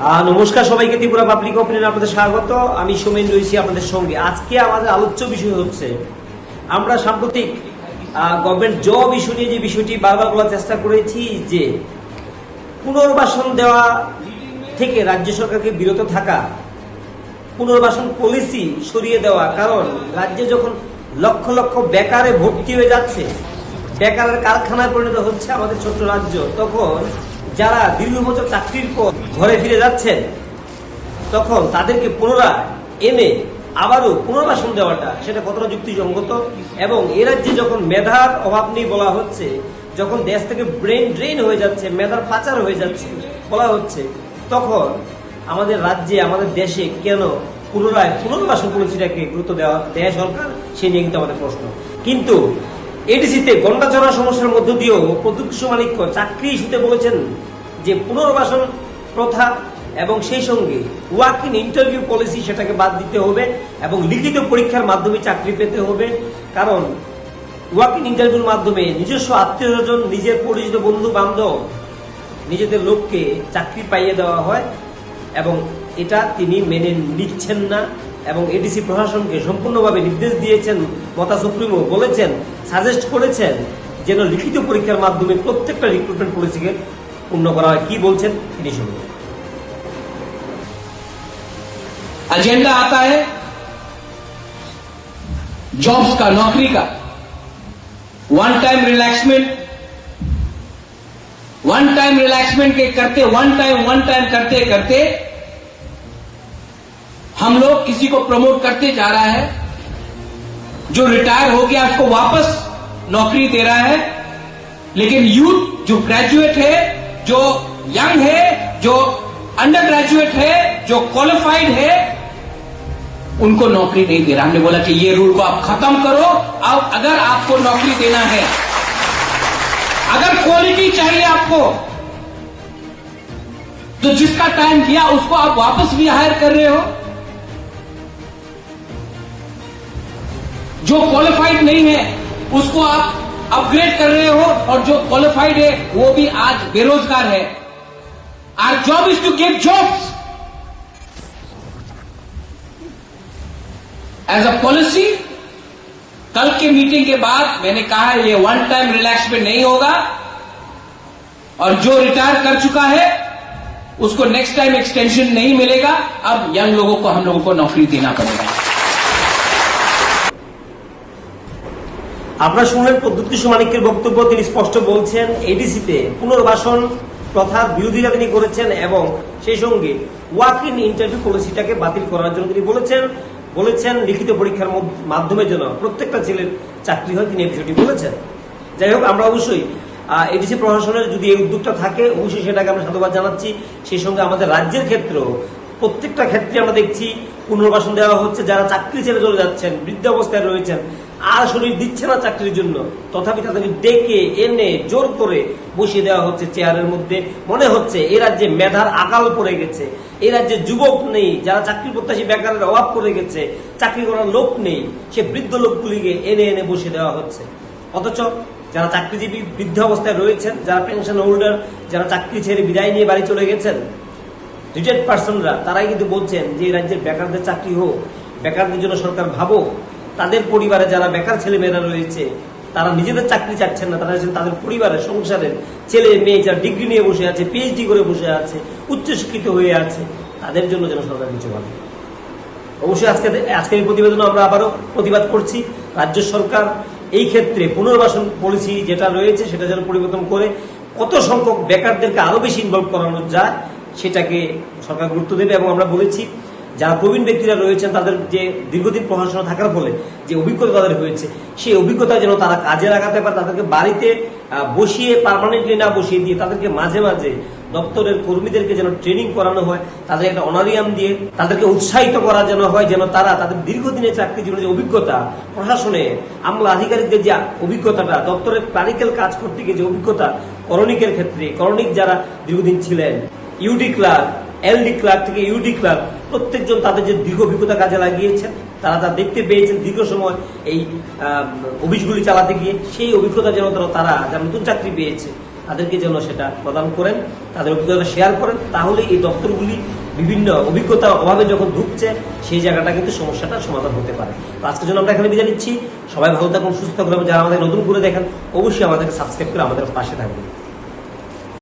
নমস্কার সবাইকে, Tripura public opinion আপনাদের স্বাগত। আমি সোমেন রয়েছি আপনাদের সঙ্গে। আজকে আমাদের আলোচ্য বিষয় হচ্ছে, আমরা সাম্প্রতিক গভর্নমেন্ট জব ইস্যু নিয়ে যে বিষয়টি বারবার বলার চেষ্টা করেছি যে, পুনর্বাসন দেওয়া থেকে রাজ্য সরকারকে বিরত থাকা, পুনর্বাসন পলিসি সরিয়ে দেওয়া। কারণ রাজ্যে যখন লক্ষ লক্ষ বেকারে ভর্তি হয়ে যাচ্ছে, বেকারের কারখানায় পরিণত হচ্ছে আমাদের ছোট্ট রাজ্য, তখন যারা দীর্ঘ বছর চাকরির পর ঘরে ফিরে যাচ্ছেন, তখন তাদেরকে পুনরায় এনে আবারও পুনর্বাসন দেওয়াটা সেটা কতটা যুক্তিসঙ্গত এবং এ রাজ্যে যখন মেধার অভাব নেই বলা হচ্ছে, যখন দেশ থেকে ব্রেন ড্রেন হয়ে যাচ্ছে, মেধার পাচার হয়ে যাচ্ছে বলা হচ্ছে, তখন আমাদের রাজ্যে, আমাদের দেশে কেন পুনরায় পুনর্বাসন পলিসিটাকে গুরুত্ব দেওয়া, দেয় সরকার? সে নিয়ে কিন্তু আমাদের প্রশ্ন। কিন্তু এডিসিতে গন্ডাচড়া সমস্যার মধ্য দিয়েও প্রত্যক্ষ মালিক্য চাকরি ইস্যুতে বলেছেন যে পুনর্বাসন প্রথা এবং সেই সঙ্গে ওয়ার্ক ইন ইন্টারভিউ পলিসি সেটাকে বাদ দিতে হবে এবং লিখিত পরীক্ষার মাধ্যমে চাকরি পেতে হবে। কারণ ওয়ার্ক ইন ইন্টারভিউর মাধ্যমে নিজস্ব আত্মীয় স্বজন নিজের পরিচিত বন্ধু বান্ধব নিজেদের লোককে চাকরি পাইয়ে দেওয়া হয় এবং এটা তিনি মেনে নিচ্ছেন না এবং এডিসি প্রশাসনকে সম্পূর্ণভাবে নির্দেশ দিয়েছেন, মতা সুপ্রিমো বলেছেন, সাজেস্ট করেছেন যেন লিখিত পরীক্ষার মাধ্যমে প্রত্যেকটা রিক্রুটমেন্ট পলিসিকে পূর্ণ করা হয় কি বলছেন তিনি শুনুন एजेंडा आता है जॉब्स का नौकरी का one time relaxment one time relaxment के करते वन टाइम वन टाइम करते करते हम लोग किसी को प्रमोट करते जा रहा है जो रिटायर हो गया उसको वापस नौकरी दे रहा है लेकिन यूथ जो ग्रेजुएट है जो यंग है, जो अंडर ग्रेजुएट है, जो क्वालिफाइड है, उनको नौकरी नहीं दे रहा। हमने बोला कि ये रूल को आप खत्म करो। अब अगर आपको नौकरी देना है, अगर क्वालिटी चाहिए आपको तो जिसका टाइम दिया उसको आप वापस भी हायर कर रहे हो। जो क्वालिफाइड नहीं है, उसको आप अपग्रेड कर रहे हो और जो क्वालिफाइड है, वो भी आज बेरोजगार है। Our job is to get jobs as a policy कल के मीटिंग के बाद मैंने कहा, ये वन टाइम रिलैक्समेंट नहीं होगा और जो रिटायर कर चुका है, उसको नेक्स्ट टाइम एक्सटेंशन नहीं मिलेगा। अब यंग लोगों को, हम लोगों को नौकरी देना पड़ेगा। আপনারা শুনলেন প্রদ্যুৎ কিশোর মানিকের বক্তব্য, তিনি স্পষ্ট বলছেন এডিসিতে পুনর্বাসন প্রথার বিরোধিতা তিনি করেছেন এবং সেই সঙ্গে ওয়াক ইন ইন্টারভিউ পলিসিটাকে বাতিল করার জন্য তিনি বলেছেন বলেছেন লিখিত পরীক্ষার মাধ্যমে যেন প্রত্যেকটা ছেলের চাকরি হয়, তিনি এই বিষয়টি বলেছেন। যাই হোক, আমরা অবশ্যই এডিসি প্রশাসনের যদি এই উদ্যোগটা থাকে, অবশ্যই সেটাকে আমরা সাধুবাদ জানাচ্ছি। সেই সঙ্গে আমাদের রাজ্যের ক্ষেত্রেও প্রত্যেকটা ক্ষেত্রে আমরা দেখছি পুনর্বাসন দেওয়া হচ্ছে। যারা চাকরি ছেড়ে চলে যাচ্ছেন বৃদ্ধ অবস্থায় রয়েছেন আর শরীর দিচ্ছে না চাকরির জন্য। তথাপি তাদেরকে ডেকে এনে জোর করে বসিয়ে দেওয়া হচ্ছে চেয়ারের মধ্যে। মনে হচ্ছে এ রাজ্যে মেধার আকাল পড়ে গেছে। এ রাজ্যে যুবক নেই, যারা চাকরি প্রত্যাশী বেকারের অভাব পড়ে গেছে, চাকরি করার লোক নেই, সে বৃদ্ধ লোকগুলিকে এনে এনে বসিয়ে দেওয়া হচ্ছে। অথচ যারা চাকরিজীবী বৃদ্ধ অবস্থায় রয়েছেন, যারা পেনশন হোল্ডার যারা চাকরি ছেড়ে বিদায় নিয়ে বাড়ি চলে গেছেন, রিটায়ার্ড পার্সনরা, তারাই কিন্তু বলছেন যে এই রাজ্যের বেকারদের চাকরি হোক, বেকারদের জন্য সরকার ভাবুক। তাদের পরিবারে যারা বেকার ছেলে মেয়েরা রয়েছে, তারা নিজেদের চাকরি চাচ্ছেন না, তারা তাদের পরিবারের, সংসারের ছেলে, মেয়ে যারা ডিগ্রি নিয়ে বসে আছে পিএইচডি করে বসে আছে, উচ্চশিক্ষিত হয়ে আছে, তাদের জন্য যেন সরকার কিছু ভাবে। অবশ্যই আজকে আজকের এই প্রতিবেদন আমরা আবারও প্রতিবাদ করছি, রাজ্য সরকার এই ক্ষেত্রে পুনর্বাসন পলিসি যেটা রয়েছে, সেটা যেন পরিবর্তন করে কত সংখ্যক বেকারদেরকে আরও বেশি ইনভলভ করানো যায়, সেটাকে সরকার গুরুত্ব দেবে এবং আমরা বলেছি যারা প্রবীণ ব্যক্তিরা রয়েছেন, তাদের যে দীর্ঘদিন পড়াশোনা থাকার ফলে যে অভিজ্ঞতা তাদের হয়েছে, সেই অভিজ্ঞতা যেন তারা কাজে লাগাতে পারে, তাদেরকে বাড়িতে বসিয়ে পার্মানেন্টলি না বসিয়ে দিয়ে তাদেরকে মাঝে মাঝে দপ্তরের কর্মীদেরকে যেন ট্রেনিং করানো হয়, তাদের একটা অনারিয়াম দিয়ে তাদেরকে উৎসাহিত করা যেন হয়, যেন তারা তাদের দীর্ঘদিনের চাকরি জীবনের যে অভিজ্ঞতা, প্রশাসনে, আমলা আধিকারিকদের যে অভিজ্ঞতাটা, দপ্তরের ক্লারিক্যাল কাজ করতে গিয়ে যে অভিজ্ঞতা, করণিকের ক্ষেত্রে, করণিক যারা দীর্ঘদিন ছিলেন ইউডি ক্লার্ক এলডি ক্লার্ক থেকে ইউডি ক্লার্ক প্রত্যেকজন তাদের যে দীর্ঘ অভিজ্ঞতা কাজে লাগিয়েছেন, তারা তা দেখতে পেয়েছেন দীর্ঘ সময় এই অফিসগুলি চালাতে গিয়ে। সেই অভিজ্ঞতা যেন তারা যারা নতুন চাকরি পেয়েছে, তাদেরকে যেন সেটা প্রদান করেন, তাদের অভিজ্ঞতা শেয়ার করেন, তাহলে এই দপ্তরগুলি বিভিন্ন অভিজ্ঞতার অভাবে যখন ঢুকছে, সেই জায়গাটা কিন্তু সমস্যাটা সমাধান হতে পারে। তো আজকের জন্য আমরা এখানে বিদায় নিচ্ছি। সবাই ভালো থাকুন, সুস্থ থাকুন, যারা আমাদের নতুন করে দেখেন, অবশ্যই আমাদেরকে সাবস্ক্রাইব করে আমাদের পাশে থাকবেন।